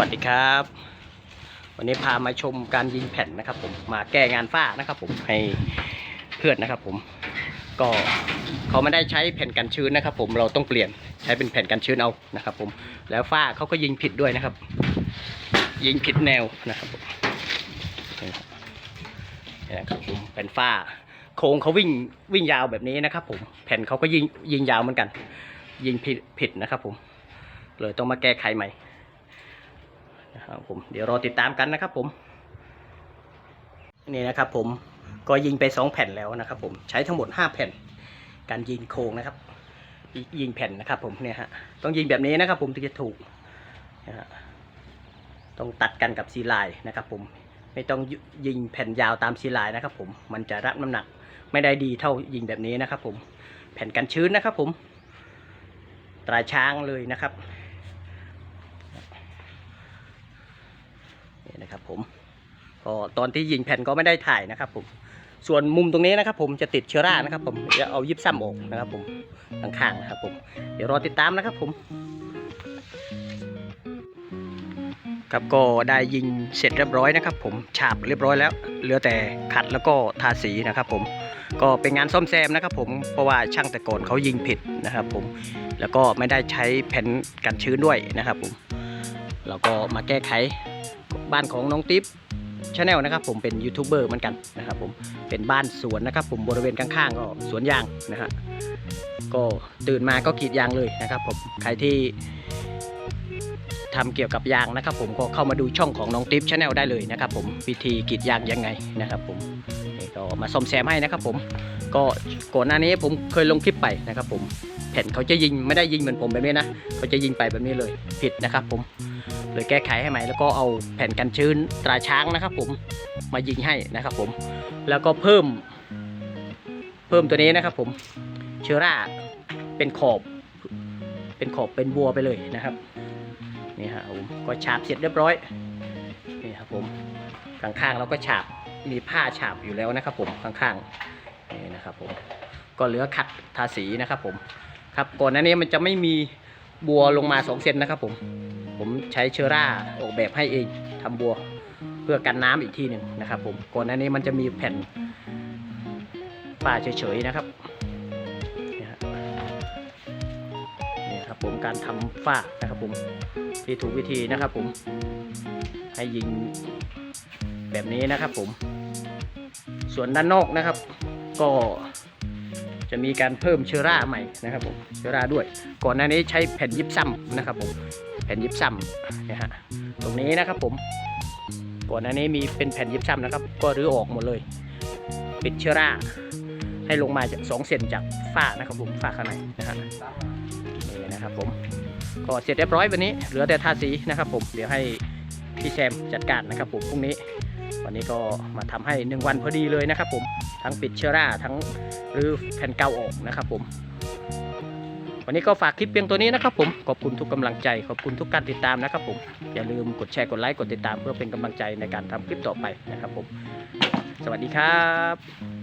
วัสดีครับ วันนี้พามาชมการยิงแผ่นนะครับ ผมมาแก้งานฝ้านะครับ ผมให้เพื่อนนะครับ ผมก็เขาไม่ได้ใช้แผ่นกันชื้นนะครับ ผมเราต้องเปลี่ยนใช้เป็นแผ่นกันชื้นเอานะครับ ผมแล้วฝ้าเขาก็ยิงผิดด้วยนะครับ ยิงผิดแนวนะครับผมนี่นะครับผมแผ่นฝ้า โครงเขาวิ่งวิ่งยาวแบบนี้นะครับ ผมแผ่นเขาก็ยิงยิงยาวเหมือนกัน ยิงผิดผิดนะครับ ผมเลยต้องมาแก้ไขใหม่ ครับผมเดี๋ยวรอติดตามกันนะครับผมนี่นะครับผมก็ยิงไปสองแผ่นแล้วนะครับผมใช้ทั้งหมดห้าแผ่น การยิงโครงนะครับ ยิงแผ่นนะครับผมเนี่ยฮะต้องยิงแบบนี้นะครับผมถึงจะถูกนะฮะต้องตัดกันกับซีไลน์นะครับผมไม่ต้องยิงแผ่นยาวตามซีไลน์นะครับผมมันจะรับน้ำหนักไม่ได้ดีเท่ายิงแบบนี้นะครับผมแผ่นกันชื้นนะครับผมตราช้างเลยนะครับ นี่นะครับผมก็ตอนที่ยิงแผ่นก็ไม่ได้ถ่ายนะครับผมส่วนมุมตรงนี้นะครับ ผมจะติดเชื้อรานะครับ ผมจะเอายิบซ้ำออกนะครับ ผมข้างๆนะครับ ผม เดี๋ยวรอติดตามนะครับ ผม ครับก็ได้ยิงเสร็จเรียบร้อยนะครับ ผมฉาบเรียบร้อยแล้วเหลือแต่ขัดแล้วก็ทาสีนะครับ ผมก็เป็นงานซ่อมแซมนะครับ ผมเพราะว่าช่างแต่ก่อนเขายิงผิดนะครับ ผมแล้วก็ไม่ได้ใช้แผ่นกันชื้นด้วยนะครับ ผม เราก็มาแก้ไข บ้านของน้องติ๊บชาแนลนะครับผมเป็นยูทูบเบอร์เหมือนกันนะครับผมเป็นบ้านสวนนะครับ ผมบริเวณข้างๆก็สวนยางนะฮะก็ตื่นมาก็กรีดยางเลยนะครับผมใครที่ทำเกี่ยวกับยางนะครับ ผมก็เข้ามาดูช่องของน้องติ๊บชาแนลได้เลยนะครับ ผมวิธีกรีดยางยังไงนะครับผมก็มาซ่อมแซมให้นะครับ ผมก็ก่อนหน้านี้ผมเคยลงคลิปไปนะครับ ผมแผ่นเขาจะยิงไม่ได้ยิงเหมือนผมแบบนี้นะเขาจะยิงไปแบบนี้เลยผิดนะครับ ผม เลยแก้ไขให้ใหม่แล้วก็เอาแผ่นกันชื้นตราช้างนะครับ ผมมายิงให้นะครับ ผมแล้วก็เพิ่ม เพิ่มตัวนี้นะครับ ผมเชื้อราเป็นขอบ เป็นขอบเป็นบัวไปเลยนะครับนี่ฮะผมก็ฉาบเสร็จเรียบร้อยนี่ครับผมข้างๆเราก็ฉาบมีผ้าฉาบอยู่แล้วนะครับ ผมข้างๆนี่นะครับ ผมก็เหลือขัดทาสีนะครับ ผมครับก่อนหน้านี้มันจะไม่มีบัวลงมา2เซนนะครับผม ผมใช้เชือราออกแบบให้เองทำบัวเพื่อกันน้ำอีกทีหนึ่งนะครับ ผมก่อนหน้านี้มันจะมีแผ่นฝ้าเฉยๆนะครับนี่ครับผมการทำฝ้านะครับผมที่ถูกวิธีนะครับผมให้ยิงแบบนี้นะครับผม ส่วนด้านนอกนะครับ ก็จะมีการเพิ่มเชื้อราใหม่นะครับผมเชื้อราด้วย ก่อนหน้านี้ใช้แผ่นยิบซ้ำนะครับผม ผ่นยิบซ้ำนี่ยฮะตรงนี้นะครับผมก่อนหน้านี้มีเป็นแผ่นยิบซ้ำนะครับ ก็รื้อออกหมดเลย ปิดเชื้อราให้ลงมาสองเซนจากฝ้านะครับผมฝ้าข้างในนะฮะนี่นะครับผมก็เสร็จเรียบร้อยวันนี้เหลือแต่ทาสีนะครับผมเดี๋ยวให้พี่แซมจัดการนะครับผมพรุ่งนี้ วันนี้ก็มาทำให้หนึ่งวันพอดีเลยนะครับผมทั้งปิดเชื้อราทั้งรื้อแผ่นเก่าออกนะครับผม วันนี้ก็ฝากคลิปเพียงตัวนี้นะครับผม ขอบคุณทุกกำลังใจ ขอบคุณทุกการติดตามนะครับผม อย่าลืมกดแชร์ กดไลค์ กดติดตามเพื่อเป็นกำลังใจในการทำคลิปต่อไปนะครับผม สวัสดีครับ